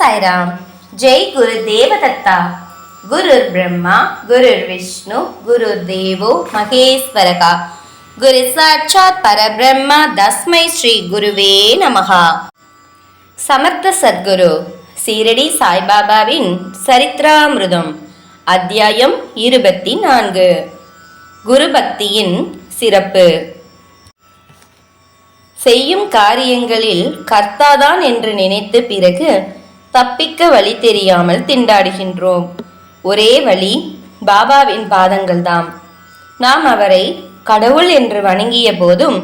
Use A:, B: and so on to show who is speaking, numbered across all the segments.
A: சாய்ராம். ஜெய் குரு தேவதத்தா. குருர் பிரம்மா குருர் விஷ்ணு குருர் தேவோ மகேஸ்வரகா. குரு சாட்சாத் பரபிரம்மா தஸ்மை ஸ்ரீ குருவே நமகா சமர்த்த சத்குரு சீரடி சாய்பாபாவின் சரித்ராமிருதம் அத்தியாயம் இருபத்தி நான்கு குரு பக்தியின் சிறப்பு. செய்யும் காரியங்களில் கர்த்தாதான் என்று நினைத்து பிறகு தப்பிக்க வழி தெரியாமல் திண்டாடுகின்றோம். ஒரே வழி பாபாவின் பாதங்கள்தாம். நாம் அவரை கடவுள் என்று வணங்கிய போதும்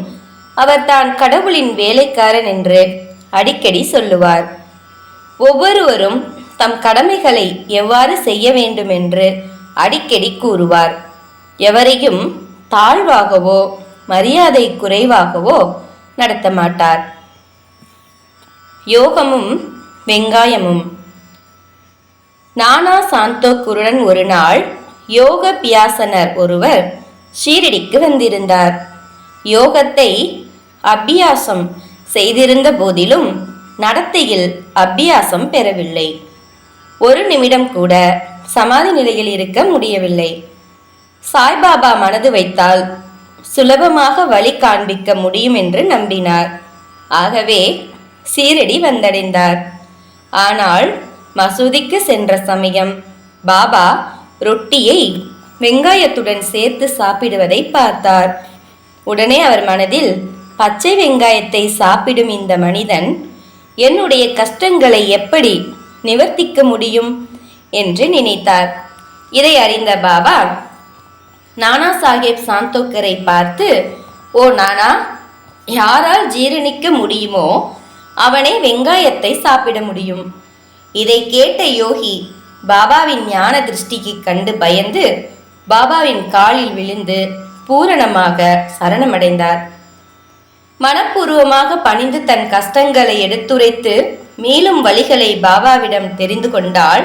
A: அவர் தான் கடவுளின் வேலைக்காரன் என்று அடிக்கடி சொல்லுவார். ஒவ்வொருவரும் தம் கடமைகளை எவ்வாறு செய்ய வேண்டும் என்று அடிக்கடி கூறுவார். எவரையும் தாழ்வாகவோ மரியாதை குறைவாகவோ நடத்த மாட்டார் யோகமும் வெங்காயமும். நானா சாந்தோ குருடன் ஒரு நாள் யோக பியாசனர் ஒருவர் ஷீரடிக்கு வந்திருந்தார். யோகத்தை அபியாசம் செய்திருந்த போதிலும் நடத்தையில் அபியாசம் பெறவில்லை. ஒரு நிமிடம் கூட சமாதி நிலையில் இருக்க முடியவில்லை. சாய்பாபா மனது வைத்தால் சுலபமாக வழி காண்பிக்க முடியும் என்று நம்பினார். ஆகவே சீரடி வந்தடைந்தார். ஆனால் மசூதிக்கு சென்ற சமயம் பாபா ரொட்டியை வெங்காயத்துடன் சேர்த்து சாப்பிடுவதை பார்த்தார். உடனே அவர் மனதில் பச்சை வெங்காயத்தை சாப்பிடும் இந்த மனிதன் என்னுடைய கஷ்டங்களை எப்படி நிவர்த்திக்க முடியும்? என்று நினைத்தார். இதை அறிந்த பாபா நானா சாஹேப் சாந்தோக்கரை பார்த்து ஓ நானா யாரால் ஜீரணிக்க முடியுமோ அவனே வெங்காயத்தை சாப்பிட முடியும். இதை கேட்ட யோகி பாபாவின் ஞான திருஷ்டிக்கு கண்டு பயந்து பாபாவின் காலில் விழுந்து பூரணமாக சரணமடைந்தார். மனப்பூர்வமாக பணிந்து தன் கஷ்டங்களை எடுத்துரைத்து மேலும் வழிகளை பாபாவிடம் தெரிந்து கொண்டால்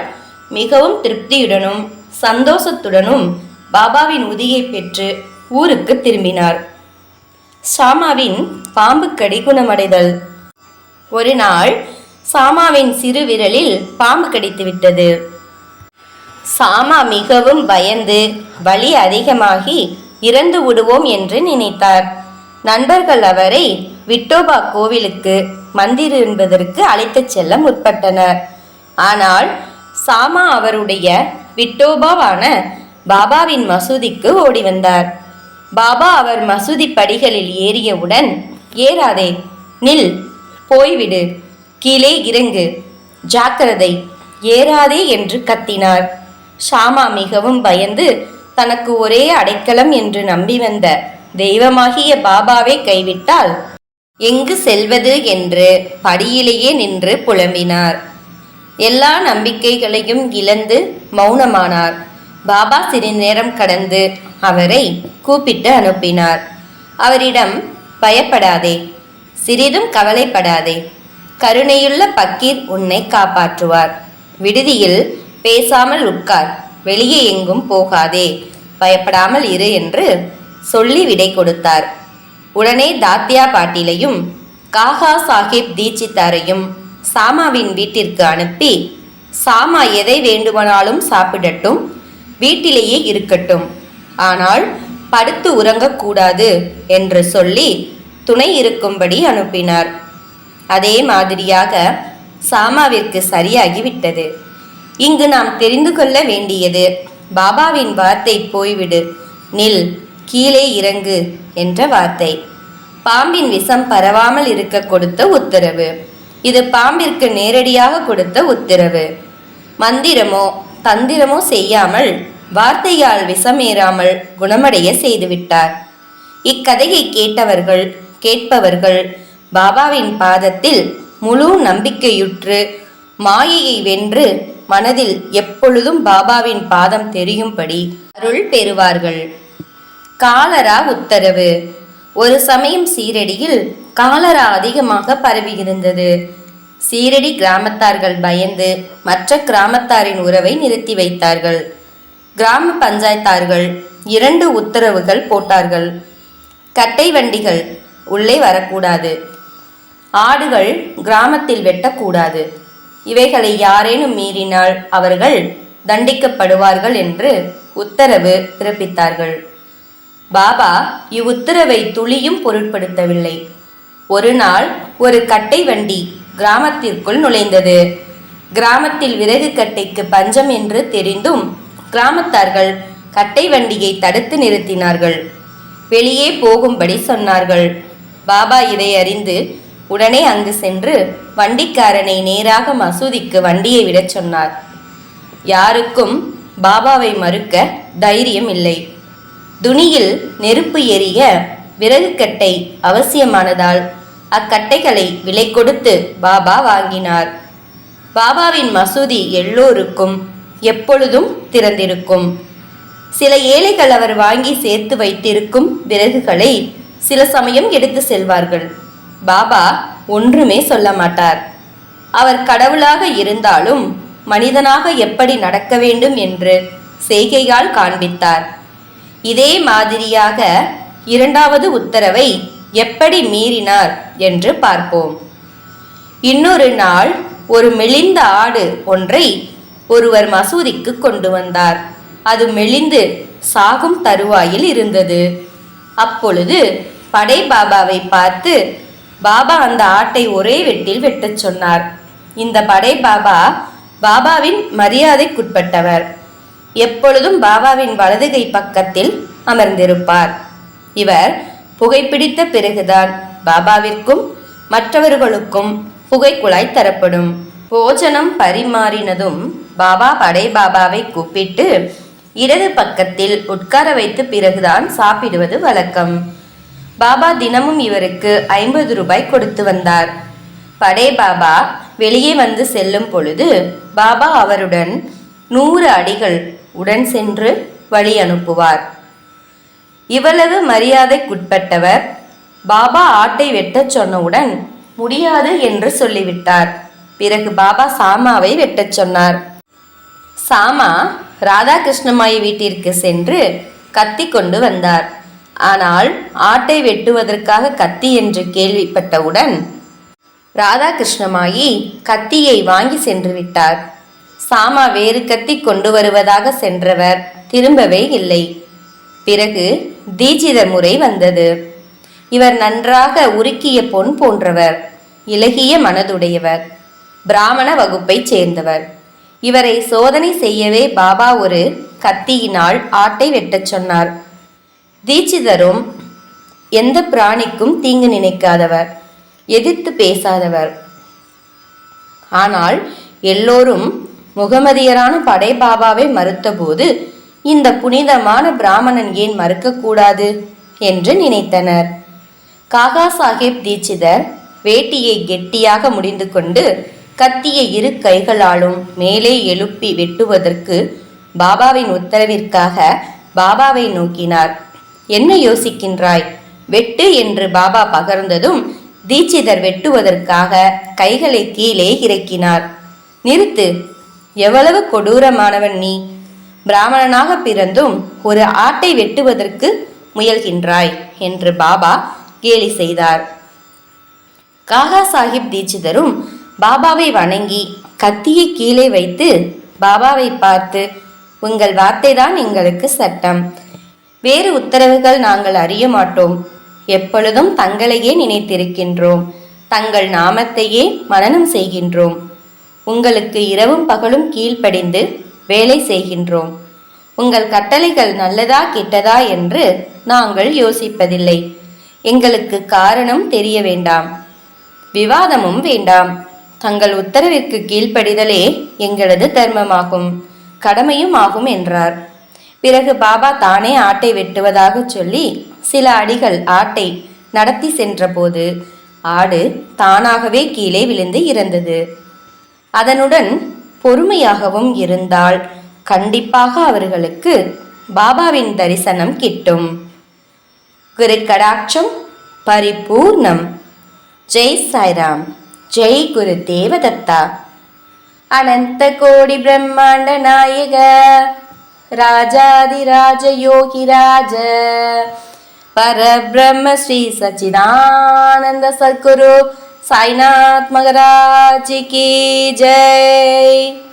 A: மிகவும் திருப்தியுடனும் சந்தோஷத்துடனும் பாபாவின் உதியை பெற்று ஊருக்கு திரும்பினார். ஷாமாவின் பாம்பு கடி குணமடைதல். ஒரு நாள் சாமாவின் சிறு விரலில் பாம்பு கடித்து விட்டது. சாமா மிகவும் பயந்து வலி அதிகமாகி இறந்து விடுவோம் என்று நினைத்தார். நண்பர்கள் அவரை விட்டோபா கோவிலுக்கு மந்திர் என்பதற்கு அழைத்துச் செல்ல முற்பட்டனர். ஆனால் சாமா அவருடைய விட்டோபாவான பாபாவின் மசூதிக்கு ஓடி வந்தார். பாபா அவர் மசூதி படிகளில் ஏறியவுடன் ஏறாதே நில் போய்விடு. கீழே இறங்கு. ஜாக்கிரதை. ஏறாதே என்று கத்தினார். ஷாமா மிகவும் பயந்து தனக்கு ஒரே அடைக்கலம் என்று நம்பி வந்த தெய்வமாகிய பாபாவை கைவிட்டால் எங்கு செல்வது என்று படியிலேயே நின்று புலம்பினார். எல்லா நம்பிக்கைகளையும் இழந்து மௌனமானார். பாபா சிறிது நேரம் கடந்து அவரை கூப்பிட்டு அனுப்பினார். அவரிடம் பயப்படாதே. சிறிதும் கவலைப்படாதே. கருணையுள்ள பக்கீர் உன்னை காப்பாற்றுவார். விடுதியில் பேசாமல் உட்கார். வெளியே எங்கும் போகாதே. பயப்படாமல் இரு என்று சொல்லி விடை கொடுத்தார். உடனே தாத்தியா பாட்டிலையும் காகா சாஹிப் தீட்சித்தாரையும் சாமாவின் வீட்டிற்கு அனுப்பி சாமா எதை வேண்டுமானாலும் சாப்பிடட்டும் வீட்டிலேயே இருக்கட்டும். ஆனால் படுத்து உறங்கக்கூடாது என்று சொல்லி துணை இருக்கும்படி அனுப்பினார். அதே மாதிரியாக சாமாவிற்கு சரியாகிவிட்டது. இங்கு நாம் தெரிந்து கொள்ள வேண்டியது பாபாவின் வார்த்தை போய்விடு நில் கீழே இறங்கு என்ற வார்த்தை. பாம்பின் விஷம் பரவாமல் இருக்க கொடுத்த உத்தரவு. இது பாம்பிற்கு நேரடியாக கொடுத்த உத்தரவு. மந்திரமோ தந்திரமோ செய்யாமல் வார்த்தையால் விஷமேறாமல் குணமடைய செய்துவிட்டார். இக்கதையை கேட்டவர்கள் கேட்பவர்கள். பாபாவின் பாதத்தில் முழு நம்பிக்கையுற்று மாயையை வென்று மனதில் எப்பொழுதும் பாபாவின் பாதம் தெரியும்படி அருள் பெறுவார்கள். காலரா உத்தரவு. ஒரு சமயம் சீரடியில் காலரா அதிகமாக பரவியிருந்தது. சீரடி கிராமத்தார்கள் பயந்து மற்ற கிராமத்தாரின் உறவை நிறுத்தி வைத்தார்கள். கிராம பஞ்சாயத்தார்கள் இரண்டு உத்தரவுகள் போட்டார்கள். கட்டை வண்டிகள் உள்ளே வரக்கூடாது. ஆடுகள் கிராமத்தில் வெட்டக்கூடாது. இவைகளை யாரேனும் மீறினால் அவர்கள் தண்டிக்கப்படுவார்கள் என்று உத்தரவு பிறப்பித்தார்கள். பாபா இவ்வுத்தரவை துளியும் பொருட்படுத்தவில்லை. ஒரு நாள் ஒரு கட்டை வண்டி கிராமத்திற்குள் நுழைந்தது. கிராமத்தில் விறகு கட்டைக்கு பஞ்சம் என்று தெரிந்தும் கிராமத்தார்கள் கட்டை வண்டியை தடுத்து நிறுத்தினார்கள். வெளியே போகும்படி சொன்னார்கள். பாபா இதை அறிந்து உடனே அங்கு சென்று வண்டிக்காரனை நேராக மசூதிக்கு வண்டியை விடச் சொன்னார். யாருக்கும் பாபாவை மறுக்க தைரியம் இல்லை. துணியில் நெருப்பு எரிய விறகு கட்டை அவசியமானதால் அக்கட்டைகளை விலை கொடுத்து பாபா வாங்கினார். பாபாவின் மசூதி எல்லோருக்கும் எப்பொழுதும் திறந்திருக்கும். சில ஏழைகள் அவர் வாங்கி சேர்த்து வைத்திருக்கும் விறகுகளை சில சமயம் எடுத்து செல்வார்கள். பாபா ஒன்றுமே சொல்ல மாட்டார். அவர் கடவுளாக இருந்தாலும் மனிதனாக எப்படி நடக்க வேண்டும் என்று செய்கையால் காண்பித்தார். இதே மாதிரியாக இரண்டாவது உத்தரவை எப்படி மீறினார் என்று பார்ப்போம். இன்னொரு நாள் ஒரு மெலிந்த ஆடு ஒன்றை ஒருவர் மசூதிக்கு கொண்டு வந்தார். அது மெலிந்து சாகும் தருவாயில் இருந்தது. அப்பொழுது படை பாபாவை பார்த்து பாபா அந்த ஆட்டை ஒரே வெட்டில் வெட்டச் சொன்னார். இந்த படை பாபா பாபாவின் மரியாதைக்குட்பட்டவர். எப்பொழுதும் பாபாவின் வலதுகை பக்கத்தில் அமர்ந்திருப்பார். இவர் புகைப்பிடித்த பிறகுதான் பாபாவிற்கும் மற்றவர்களுக்கும் புகைக்குழாய் தரப்படும். போஜனம் பரிமாறினதும் பாபா படை பாபாவை கூப்பிட்டு இடது பக்கத்தில் உட்கார வைத்து பிறகுதான் சாப்பிடுவது வழக்கம். பாபா தினமும் இவருக்கு ஐம்பது ரூபாய் கொடுத்து வந்தார். படே பாபா வெளியே வந்து செல்லும் பொழுது பாபா அவருடன் நூறு அடிகள் உடன் சென்று வழி அனுப்புவார். இவ்வளவு மரியாதைக்குட்பட்டவர் பாபா ஆட்டை வெட்டச் சொன்னவுடன் முடியாது என்று சொல்லிவிட்டார். பிறகு பாபா சாமாவை வெட்டச் சொன்னார். சாமா ராதாகிருஷ்ணமாயி வீட்டிற்கு சென்று கத்தி கொண்டு வந்தார். ஆனால் ஆட்டை வெட்டுவதற்காக கத்தி என்று கேள்விப்பட்டவுடன் ராதாகிருஷ்ணமாயி கத்தியை வாங்கி சென்று விட்டார். சாமா வேறு கத்தி கொண்டு வருவதாக சென்றவர் திரும்பவே இல்லை. பிறகு தீட்சிதர் முறை வந்தது. இவர் நன்றாக உருக்கிய பொன் போன்றவர் இலகிய மனதுடையவர் பிராமண வகுப்பைச் சேர்ந்தவர். இவரை சோதனை செய்யவே பாபா ஒரு கத்தியினால் ஆட்டை வெட்டச் சொன்னார். தீட்சிதரும் எந்த பிராணிக்கும் தீங்கு நினைக்காதவர் எதிர்த்து பேசாதவர். ஆனால் எல்லோரும் முகமதியரான படை பாபாவை மறுத்தபோது இந்த புனிதமான பிராமணன் ஏன் மறுக்கக்கூடாது என்று நினைத்தனர். காகா சாஹேப் தீட்சிதர் வேட்டியை கெட்டியாக முடிந்து கொண்டு கத்தியை இரு கைகளாலும் மேலே எழுப்பி வெட்டுவதற்கு பாபாவின் உத்தரவிற்காக பாபாவை நோக்கினார். என்ன யோசிக்கின்றாய்? வெட்டு என்று பாபா பகர்ந்ததும் தீட்சிதர் வெட்டுவதற்காக கைகளை கீழே இறக்கினார். நிறுத்து. எவ்வளவு கொடூரமானவன் நீ. பிராமணனாக பிறந்தும் ஒரு ஆட்டை வெட்டுவதற்கு முயல்கின்றாய் என்று பாபா கேலி செய்தார். காகா சாஹிப் தீட்சிதரும் பாபாவை வணங்கி கத்தியை கீழே வைத்து பாபாவை பார்த்து உங்கள் வார்த்தைதான் எங்களுக்கு சட்டம். வேறு உத்தரவுகள் நாங்கள் அறிய மாட்டோம். எப்பொழுதும் தங்களையே நினைத்திருக்கின்றோம். தங்கள் நாமத்தையே மனனம் செய்கின்றோம். உங்களுக்கு இரவும் பகலும் கீழ்ப்படிந்து வேலை செய்கின்றோம். உங்கள் கட்டளைகள் நல்லதா கெட்டதா என்று நாங்கள் யோசிப்பதில்லை. எங்களுக்கு காரணம் தெரிய வேண்டாம். விவாதமும் வேண்டாம். தங்கள் உத்தரவிற்கு கீழ்ப்படிதலே எங்களது தர்மமாகும். கடமையும் ஆகும் என்றார். பிறகு பாபா தானே ஆட்டை வெட்டுவதாக சொல்லி சில அடிகள் ஆட்டை நடத்தி சென்றபோது ஆடு தானாகவே கீழே விழுந்து இறந்தது. அதனுடன் பொறுமையாகவும் இருந்தால் கண்டிப்பாக அவர்களுக்கு பாபாவின் தரிசனம் கிட்டும். குரு கடாட்சம் பரிபூர்ணம். ஜெய் சாய்ராம். ஜெய் குரு தேவதத்தா. அனந்த கோடி பிரம்மாண்ட நாயக ராஜாதிராஜ யோகிராஜ பரபிரம்ம ஸ்ரீ சச்சிதானந்த சத்குரு சாய்நாத் மகராஜி கி. ஜெய்.